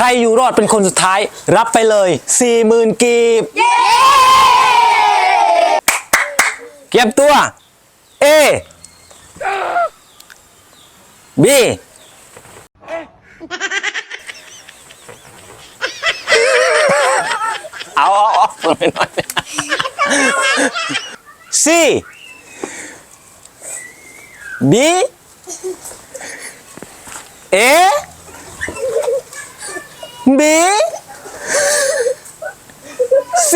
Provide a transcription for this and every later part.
ใครอยู่รอดเป็นคนสุดท้าย รับไปเลย 40,000กีบ เก็บตัว A B เอาเอาเอาเปิดไปหน่อย C B A B C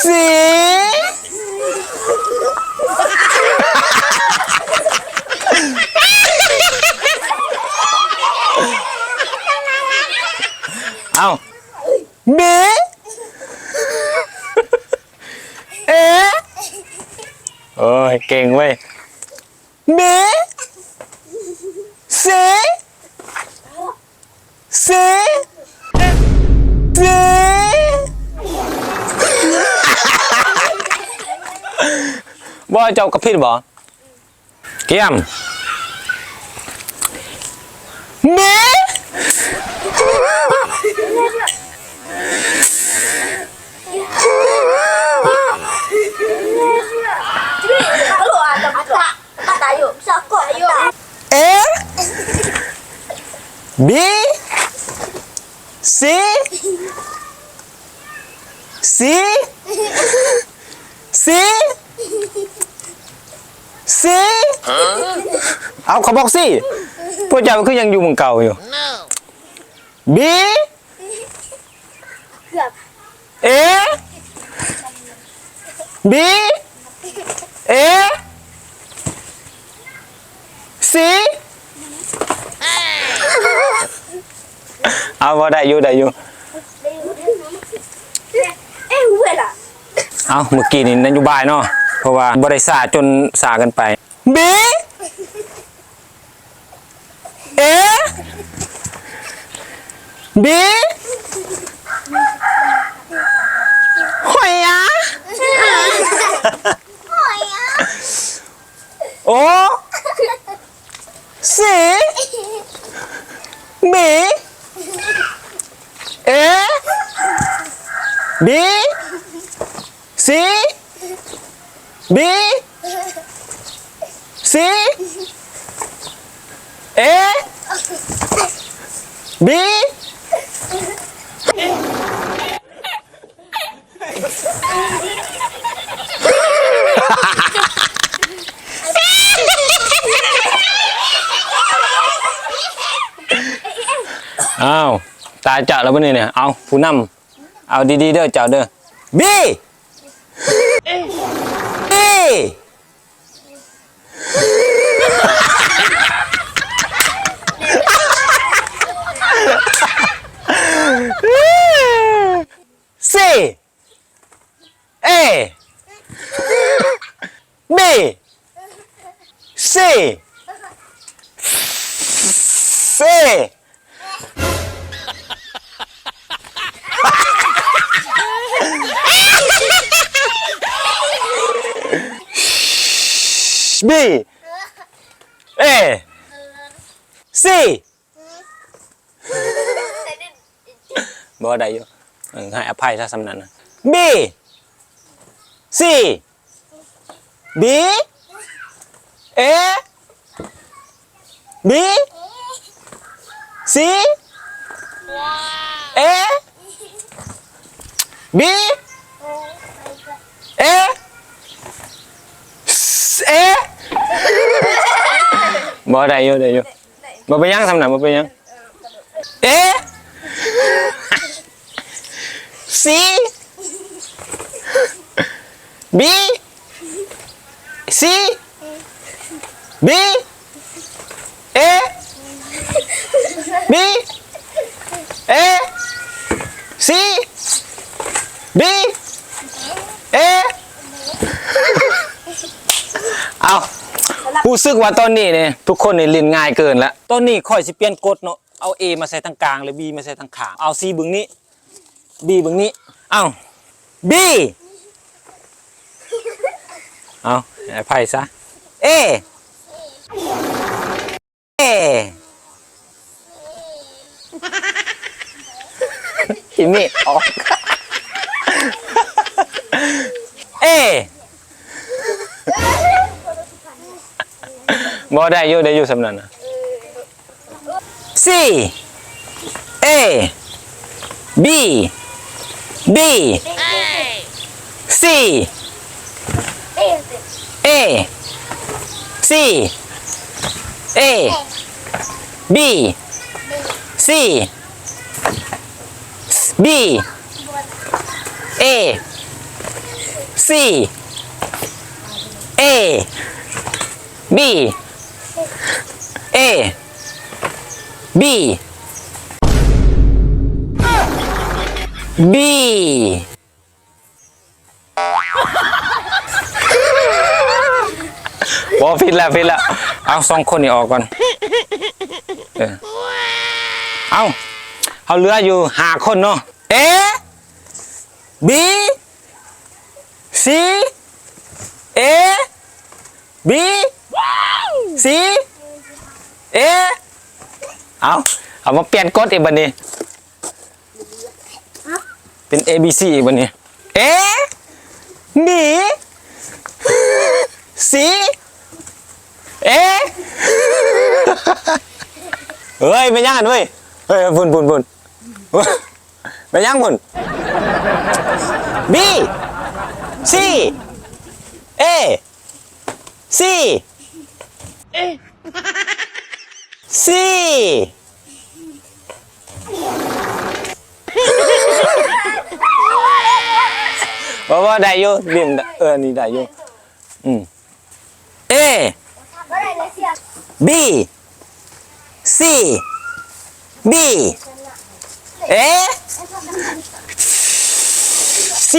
C เอาเบเอโอ้ยเก่งเว้ยเบเซเซเซบ่เจ้ากระพริบบ่เกียมเ B C C C C เอาเขาบอกสิพวกเจ้าคือยังอยู่เมืองเก่าอยู่ B A B A C เอาว่าได้อยู่ได้อยู่ Eh, gue lah. เอาเมื่อกี้นี่นโยบายเนาะเพราะว่าบริษัทจนสากันไป B A B หอยอะ Oh ya. โอสี B A B C B C A B อ้าว ตาจะแล้วปะเนี่ย เอาผู้นำ เอาดีๆเด้อเจ้าเด้อ B B C A B C C B A C บ่ได้อยู่ให้อภัยซะสำนันนะ B C B A B C A B A S A บ่ได้อยู่ได้อยู่บ่ไปนหยังทำหนังบ่ไปนหยัง A C B C B A B A C B A เอา ผู้ซึกว่าตอนนี้เนี่ยทุกคนเนี่ยเรียนง่ายเกินละตอนนี้ค่อยสิเปลี่ยนกฎเนาะเอา A มาใส่ทางกลางหรือ B มาใส่ทางขางเอา C บึงนี้ B บึงนี้เอา B เอาไอ้ไพ่ซะ A A จิมมี่ออก A บ่ได้อยู่ได้อยู่สำนันนะ C A B B C A C A B C B A C A B A B B บอฟิตแล้วฟิตแล้วเอาสองคนนี้ออกก่อนเออเอาเอาเหลืออยู่ห้าคนเนาะ A B C A B C A เอาเอามาเปลี่ยนกฎอีกบันนี้ เป็น A B C อีกบันนี้ A B C A เอ๊เฮ้ยไม่ย่างกันเว้ยเฮ้ยบุญบุญบุญไม่ย่างบุญ B C A C C ว่าว่าได้อยู่บิมเออนี่ได้อยู่อืม A B C B A C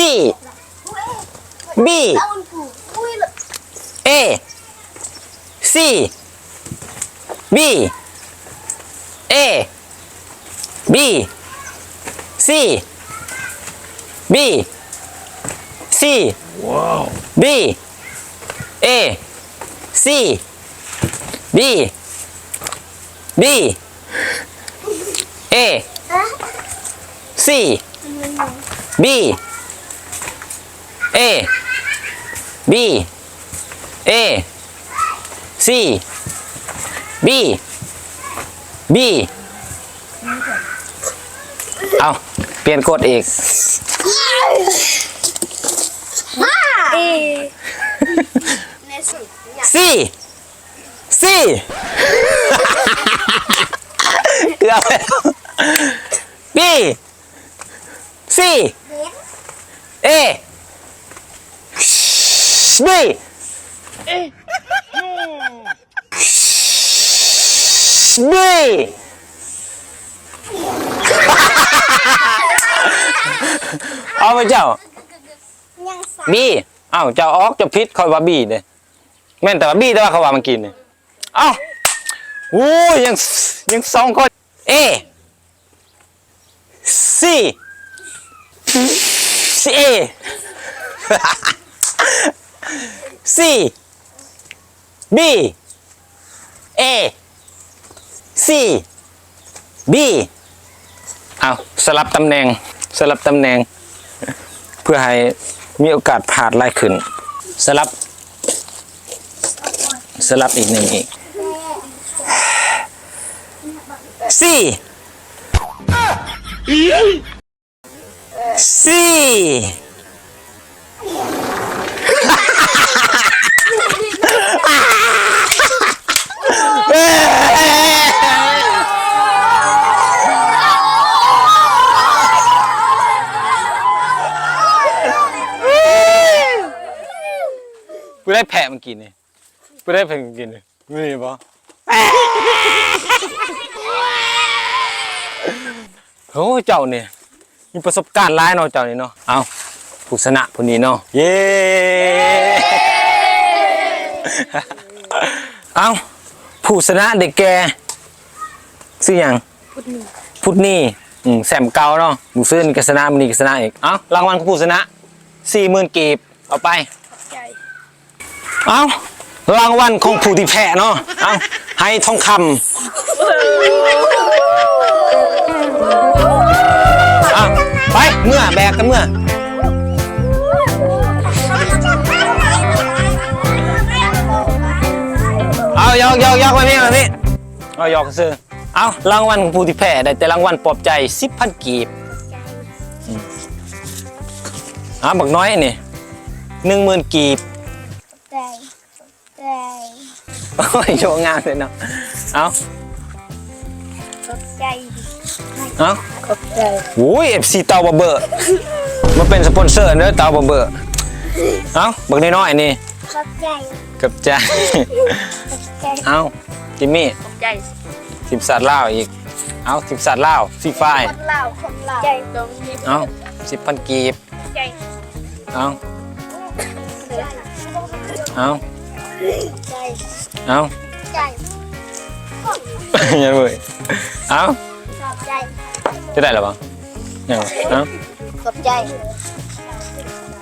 B A C B A B C B C B A C B B A C B A B A C B B เอาเปลี่ยนกฎอีกสี่สี่เกือบแล้วบีสี่เอบี บีเอาไปเจ้าบีเอ้าเจ้าออกเจะพิษคอยว่าบีเด้แม่นแต่ว่าบีแต่ว่าเขาว่ามันกินเนี่ยเอ้าโอ้ยยังยังสองคนเอซีซีเอซีบีเอ ซีบีเอาสลับตำแหน่งสลับตำแหน่ง เพื่อให้มีโอกาสผ่านไล่ขึ้น สลับ สลับอีกหนึ่งอีกสี่สี่กูได้ แผะมันกินนี่กูได้แผะมันกินนี่นี่ปะโอ้เจ้าเนี่ยมีประสบการณ์ร้ายเนาะเจ้านี่เนาะเอาผู้ชนะคนนี้เนาะเย้เอาผู้ชนะเด็กแกซื้อหยังพุทธนี่อืมแซมเกาเนาะหมูซื้อนี่ก็ชนะมันนี่ก็ชนะอีกเอารางวัลของผู้ชนะสี่หมื่นกีบเอาไป เอารางวัลของผู้ที่แพ้เนาะเอาให้ทองคำเอาไปเมื่อแบกกันเมื่อ เอายอกยอกยอกมาพี่มาพี่เอายอกซื้อเอารางวัลของผู้ที่แพ้ได้แต่รางวัลปลอบใจสิบพันกีบอืมเอาบักน้อยนี่หนึ่งหมื่นกีบ โอ้ยโชว์งานเลยเนาะเอาขอบใจเอาขอบใจโอ้ยเอฟซีเตาบะเบอร์มาเป็นสปอนเซอร์เด้อเตาบะเบอร์เอาบักน้อยๆนี่ขอบใจกับใจใจเอาจิมมี่ขอบใจทีมสัตว์ล่าวอีกเอาทีมสัตว์ล่าวฟรีไฟคนเล่าคนเล่าใจตรงนี้เอาสิบพันกีบใจเอาเอาใจ เอาใจอย่าเว้ยเอาขอบใจจะได้หรอปะยังเอาขอบใจ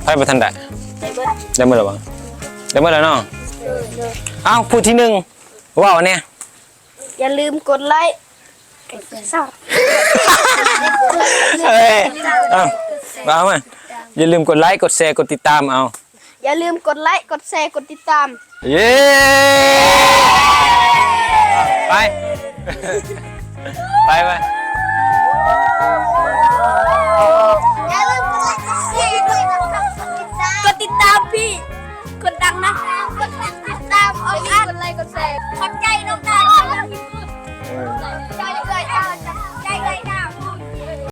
ไปประทันได้ใจเบิ้ลได้เมื่อไหร่ปะได้เมื่อไหร่เนาะเลยเลยเอาผู้ที่หนึ่งว้าวเนี่ยอย่าลืมกดไลค์เศร้าเฮ้ยเอาว้าวมันอย่าลืมกดไลค์กดแชร์กดติดตามเอาอย่าลืมกดไลค์กดแชร์กดติดตาม เย้